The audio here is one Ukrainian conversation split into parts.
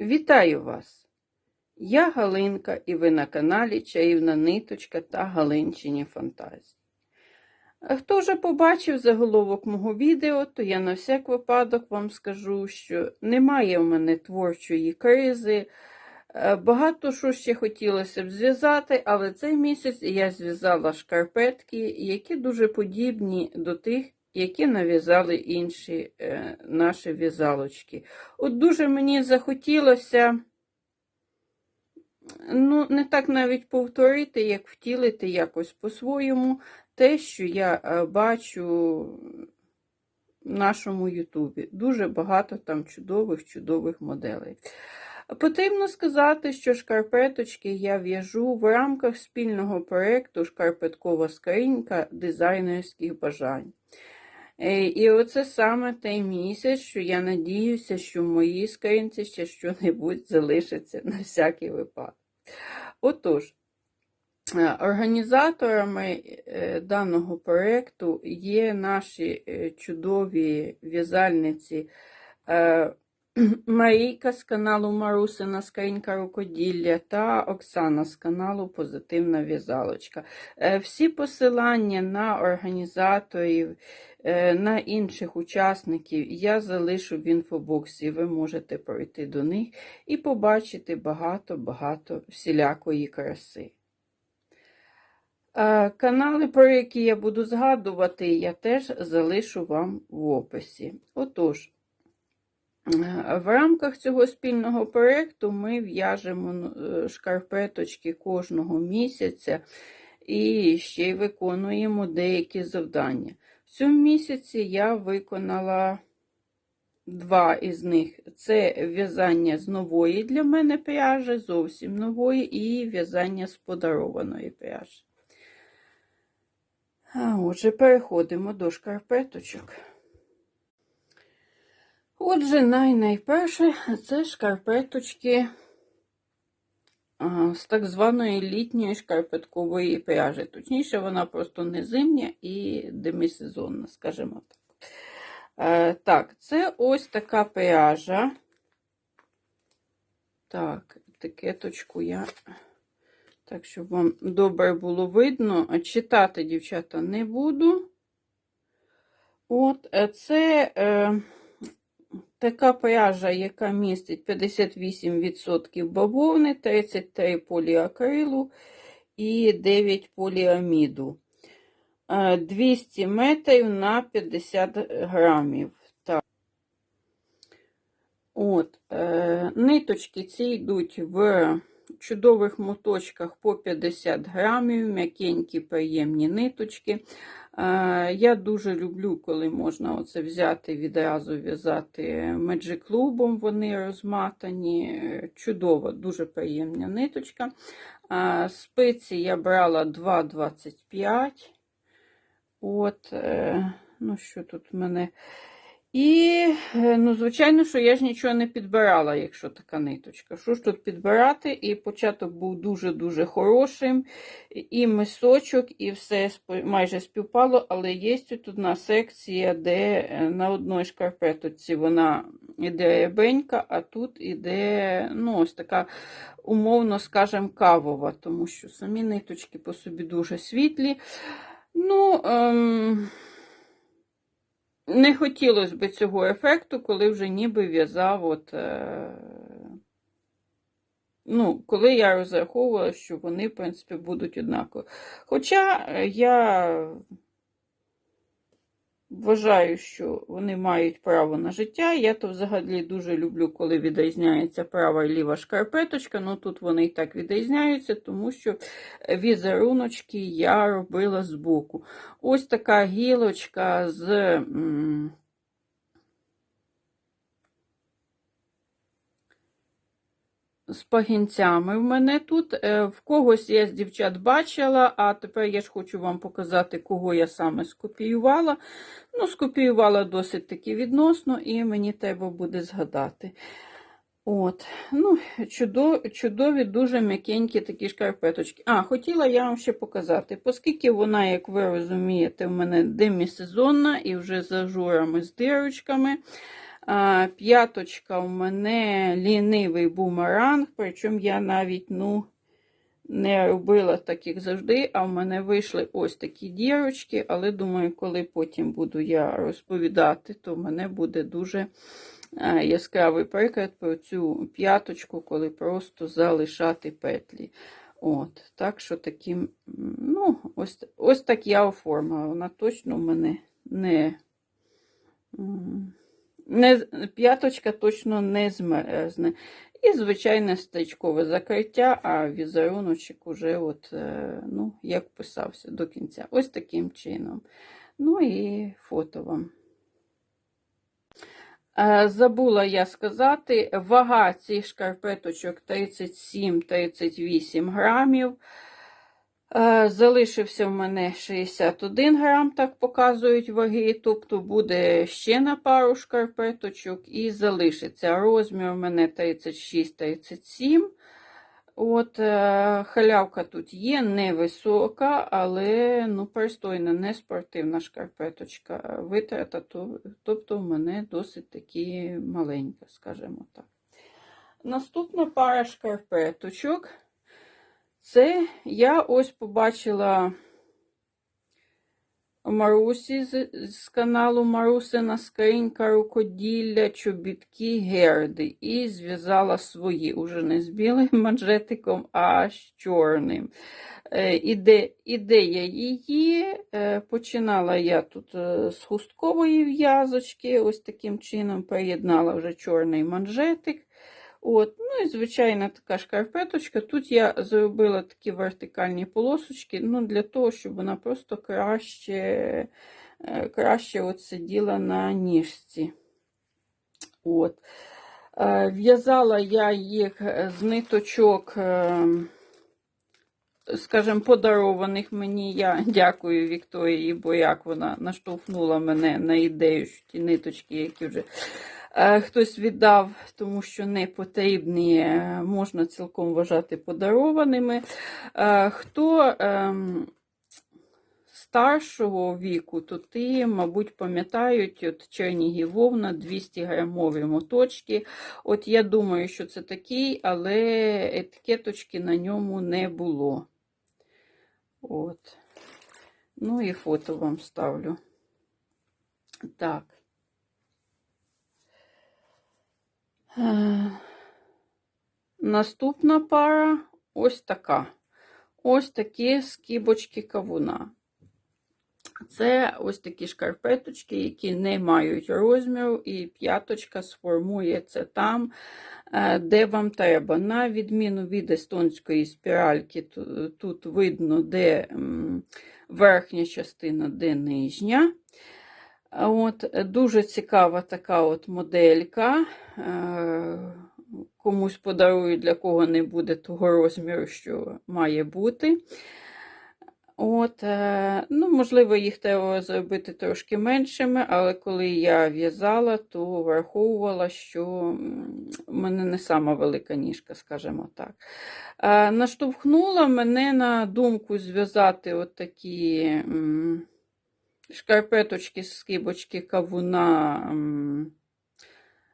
Вітаю вас! Я Галинка і ви на каналі Чаївна Ниточка та Галинчині Фантазії. Хто вже побачив заголовок мого відео, то я на всяк випадок вам скажу, що немає в мене творчої кризи. Е, Багато що ще хотілося б зв'язати, але цей місяць я зв'язала шкарпетки, які дуже подібні до тих, які нав'язали інші е, наші в'язалочки. От дуже мені захотілося, ну, не так навіть повторити, як втілити якось по-своєму те, що я е, бачу в нашому Ютубі. Дуже багато там чудових-чудових моделей. Потрібно сказати, що шкарпеточки я в'яжу в рамках спільного проєкту Шкарпеткова скринька дизайнерських бажань. Е, І оце саме той місяць, що я надіюся, що в моїй скринці ще що-небудь залишиться на всякий випадок. Отож, е, організаторами е, даного проєкту є наші чудові в'язальниці Марійка з каналу Марусина Скринька рукоділля та Оксана з каналу Позитивна в'язалочка. Е, Всі посилання на організаторів, е, на інших учасників я залишу в інфобоксі. Ви можете пройти до них і побачити багато-багато всілякої краси. Е, Канали, про які я буду згадувати, я теж залишу вам в описі. Отож, в рамках цього спільного проєкту ми в'яжемо ну, шкарпеточки кожного місяця і ще й виконуємо деякі завдання. В цьому місяці я виконала два із них: це в'язання з нової для мене пряжі, зовсім нової, і в'язання з подарованої пряжі. А отже, переходимо до шкарпеточок. Отже, най-найперше це шкарпеточки з так званої літньої шкарпеткової пряжі. Точніше, вона просто не зимня і демісезонна, скажімо так. Е, так, це ось така пряжа. Так, етикеточку я. Так, щоб вам добре було видно. Читати, дівчата, не буду. От, е, це. Е, Така пряжа, яка містить 58% бавовни, 33 поліакрилу і 9 поліаміду. 200 метрів на 50 грамів. Так. От, е, Ниточки ці йдуть в чудових моточках по 50 грамів, м'якенькі, приємні ниточки. Я дуже люблю, коли можна оце взяти відразу в'язати меджиклубом, вони розматані. Чудова, дуже приємна ниточка. Спиці я брала 2,25. От, е, ну що тут в мене? І, ну, звичайно, що я ж нічого не підбирала, якщо така ниточка. Що ж тут підбирати? І початок був дуже-дуже хорошим. І мисочок, і все майже співпало, але є тут одна секція, де на одній шкарпетоці вона йде рябенька, а тут іде, ну, ось така, умовно, скажем, кавова, тому що самі ниточки по собі дуже світлі. Ну, ем... Не хотілося б цього ефекту, коли вже ніби в'язав, от, е... ну, коли я розраховувала, що вони, в принципі, будуть однакові. Хоча я вважаю, що вони мають право на життя. Я то взагалі дуже люблю, коли відрізняється права і ліва шкарпеточка. Ну тут вони і так відрізняються, тому що візеруночки я робила збоку. Ось така гілочка з. З пагінцями в мене тут. Е, в когось я з дівчат бачила, а тепер я ж хочу вам показати, кого я саме скопіювала. Ну, скопіювала досить таки відносно, і мені треба буде згадати. От, ну, чудові, чудові, дуже м'якенькі такі шкарпеточки. А, хотіла я вам ще показати, оскільки вона, як ви розумієте, в мене демісезонна і вже з ажурами, з дирочками. П'яточка у мене лінивий бумеранг, причому я навіть, ну, не робила так, як завжди, а в мене вийшли ось такі дірочки, але думаю, коли потім буду я розповідати, то в мене буде дуже е, яскравий приклад про цю п'яточку, коли просто залишати петлі. От, Так що таким, ну, ось, ось так я оформила. Вона точно в мене не. Не п'яточка точно не змерзне. І звичайне стачкове закриття, а візеруночок уже от, е, ну, як писався до кінця. Ось таким чином. Ну і фото вам. Е, Забула я сказати, вага цих шкарпеточок 37-38 грамів. Е, Залишився в мене 61 грам, так показують ваги, тобто буде ще на пару шкарпеточок і залишиться. Розмір у мене 36-37. От, е, халявка тут є, невисока, але ну, пристойна, не спортивна шкарпеточка. Витрата, тобто в мене досить таки маленька, скажімо так. Наступна пара шкарпеточок. Це я ось побачила Марусі з, з каналу Марусина скринька рукоділля, чобітки, герди. І зв'язала свої, уже не з білим манжетиком, а з чорним. Е, іде, ідея її. е, Починала я тут е, з хусткової в'язочки, ось таким чином приєднала вже чорний манжетик. От, Ну і звичайна така шкарпеточка. Тут я зробила такі вертикальні полосочки, ну, для того, щоб вона просто краще е, краще от сиділа на ніжці. От. Е, В'язала я їх з ниточок, е, скажімо, подарованих мені. Я дякую Вікторії, бо як вона наштовхнула мене на ідею, що ті ниточки, які вже хтось віддав, тому що не потрібні, е, можна цілком вважати подарованими. Е, хто ем, старшого віку, то ти, мабуть, пам'ятають от Чернігів вовна 200 грамові моточки. От я думаю, що це такий, але етикеточки на ньому не було. От. Ну і фото вам ставлю. Так. Е, Наступна пара ось така. Ось такі скибочки кавуна. Це ось такі шкарпеточки, які не мають розміру, і п'яточка сформується там, е, де вам треба. На відміну від естонської спіральки, тут видно, де верхня частина, де нижня. От, Дуже цікава така от моделька. Е, комусь подарую, для кого не буде того розміру, що має бути. От, е, ну, Можливо, їх треба зробити трошки меншими, але коли я в'язала, то враховувала, що в мене не сама велика ніжка, скажімо так. Е, наштовхнула мене на думку зв'язати от такі шкарпеточки, скибочки кавуна.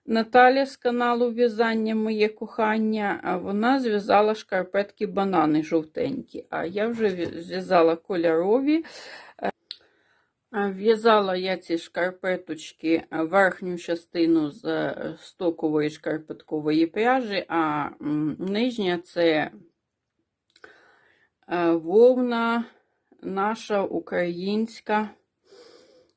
Наталя з каналу В'язання Моє кохання, вона зв'язала шкарпетки банани жовтенькі, а я вже зв'язала кольорові. В'язала я ці шкарпеточки верхню частину з е, стокової шкарпеткової пряжі, а нижня це е, вовна наша українська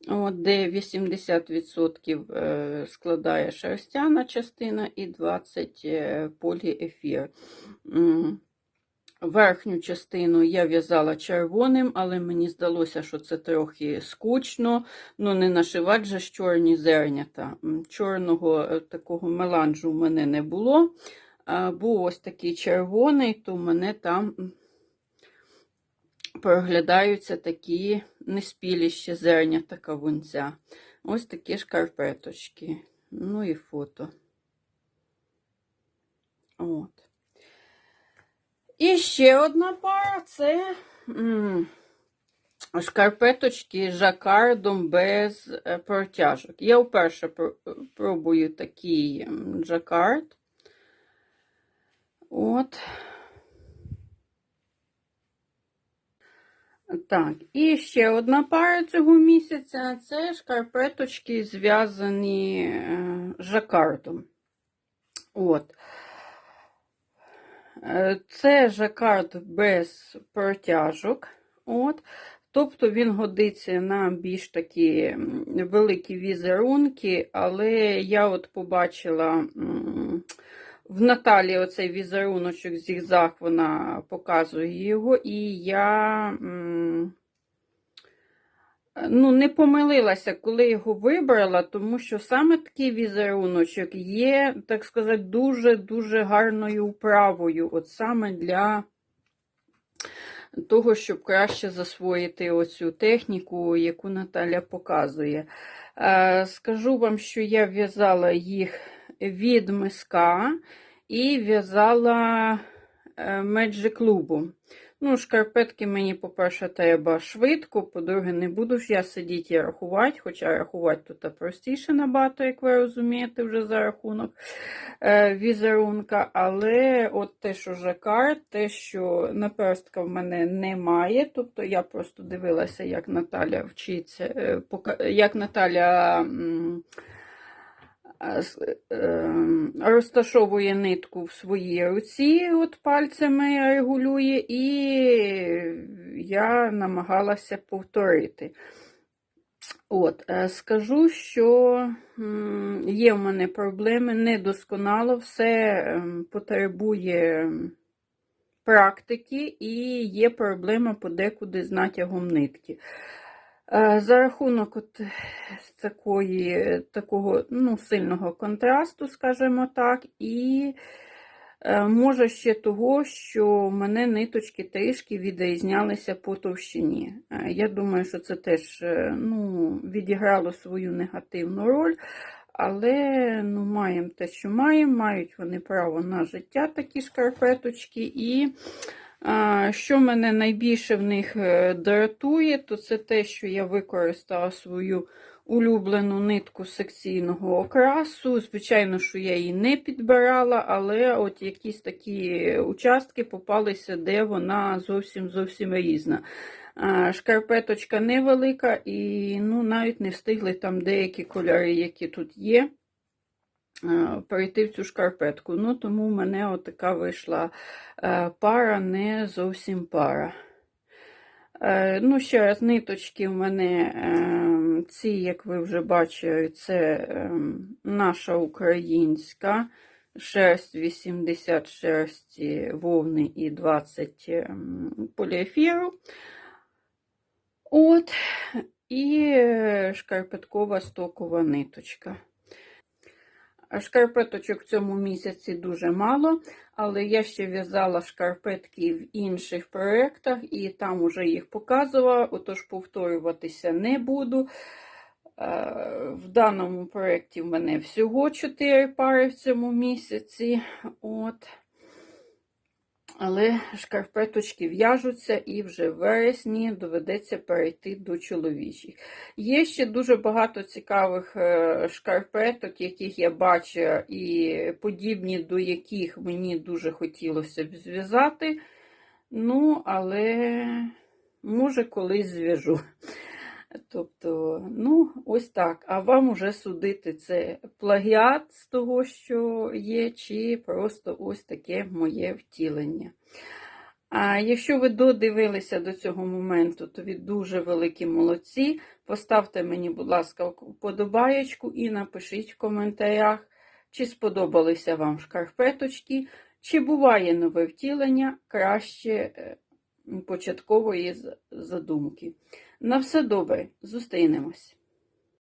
от, де 80% е, складає шерстяна частина і 20% е, поліефір. Верхню частину я в'язала червоним, але мені здалося, що це трохи скучно. Ну, не нашивати же чорні зернята. Чорного е, такого меланжу в мене не було. Був ось такий червоний, то мене там проглядаються такі неспілі ще зернята кавунця. Ось такі шкарпеточки. Ну і фото. От. І ще одна пара це шкарпеточки з жакардом без е, протяжок. Я вперше пр- пробую такий жакард. От. Так, і ще одна пара цього місяця це шкарпеточки, зв'язані е, жакардом. От. Е, Це жакард без протяжок. От. Тобто він годиться на більш такі великі візерунки, але я от побачила в Наталі оцей візеруночок зігзаг, вона показує його, і я ну, не помилилася, коли його вибрала, тому що саме такий візеруночок є, так сказати, дуже-дуже гарною вправою, от саме для того, щоб краще засвоїти оцю техніку, яку Наталя показує. Е, Скажу вам, що я в'язала їх від миска і в'язала Magic клубу. Ну, шкарпетки мені, по-перше, треба швидко, по-друге, не буду ж я сидіти і рахувати, хоча рахувати тут простіше набагато, як ви розумієте, вже за рахунок е, візерунка. Але от те, що жакард, те, що наперстка в мене немає, тобто я просто дивилася, як Наталя вчиться, е, як Наталя. С- ем, розташовує нитку в своїй руці, от пальцями регулює, і я намагалася повторити. От, е, скажу, що є в мене проблеми, недосконало, все ем, потребує практики і є проблема подекуди з натягом нитки. Е, За рахунок от такої, такого ну, сильного контрасту, скажімо так, і е, може ще того, що в мене ниточки трішки відрізнялися по товщині. Е, Я думаю, що це теж е, ну, відіграло свою негативну роль. Але ну, маємо те, що маємо, мають вони право на життя, такі шкарпеточки. І що мене найбільше в них е, дратує, то це те, що я використала свою улюблену нитку секційного окрасу. Звичайно, що я її не підбирала, але от якісь такі участки попалися, де вона зовсім зовсім різна. Шкарпеточка невелика, і ну, навіть не встигли там деякі кольори, які тут є, перейти в цю шкарпетку. Ну, тому в мене отака вийшла е, пара, не зовсім пара. Е, Ну, ще раз, ниточки в мене е, ці, як ви вже бачили, це е, наша українська. Шерсть 80 шерсті вовни і 20 ем, поліефіру. От, і е, шкарпеткова стокова ниточка. Шкарпеточок в цьому місяці дуже мало, але я ще в'язала шкарпетки в інших проєктах і там уже їх показувала, отож повторюватися не буду. Е, В даному проєкті в мене всього 4 пари в цьому місяці. От. Але шкарпеточки в'яжуться і вже в вересні доведеться перейти до чоловічих. Є ще дуже багато цікавих е, шкарпеток, яких я бачила, і подібні до яких мені дуже хотілося б зв'язати. Ну, але може колись зв'яжу. Тобто, ну, ось так. А вам уже судити, це плагіат з того, що є, чи просто ось таке моє втілення. А якщо ви додивилися до цього моменту, то ви дуже великі молодці. Поставте мені, будь ласка, вподобаєчку і напишіть в коментарях, чи сподобалися вам шкарпеточки, чи буває нове втілення краще е, початкової задумки. На все добре, зустрінемось.